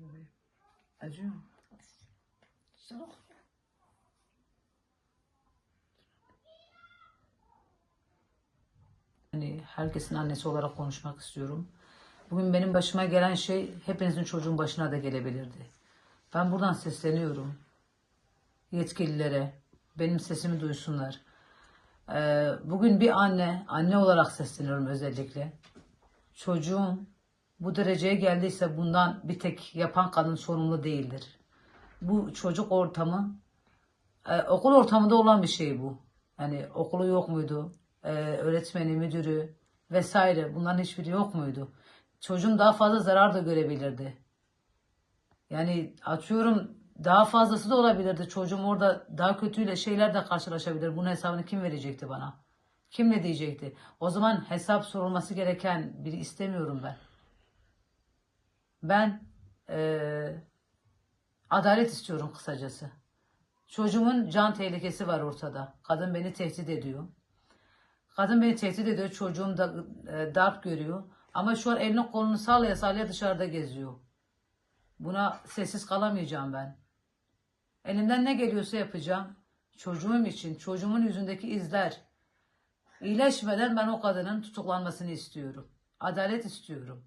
bebeğim. Acıyor mu? Çok. Hani herkesin annesi olarak konuşmak istiyorum. Bugün benim başıma gelen şey hepinizin çocuğun başına da gelebilirdi. Ben buradan sesleniyorum. Yetkililere benim sesimi duysunlar. Ee, bugün bir anne, anne olarak sesleniyorum özellikle. Çocuğum bu dereceye geldiyse bundan bir tek yapan kadın sorumlu değildir. Bu çocuk ortamı ee, okul ortamında olan bir şey bu. Yani okulu yok muydu? Ee, öğretmeni, müdürü vesaire bunların hiçbiri yok muydu? Çocuğum daha fazla zarar da görebilirdi. Yani atıyorum daha fazlası da olabilirdi. Çocuğum orada daha kötüyle şeyler de karşılaşabilir. Bunun hesabını kim verecekti bana? Kim ne diyecekti? O zaman hesap sorulması gereken biri istemiyorum ben. Ben eee, adalet istiyorum kısacası. Çocuğumun can tehlikesi var ortada. Kadın beni tehdit ediyor. Kadın beni tehdit ediyor. Çocuğum da e, darp görüyor. Ama şu an elini kolunu sallaya sallaya dışarıda geziyor. Buna sessiz kalamayacağım ben. Elimden ne geliyorsa yapacağım. Çocuğum için, çocuğumun yüzündeki izler iyileşmeden ben o kadının tutuklanmasını istiyorum. Adalet istiyorum.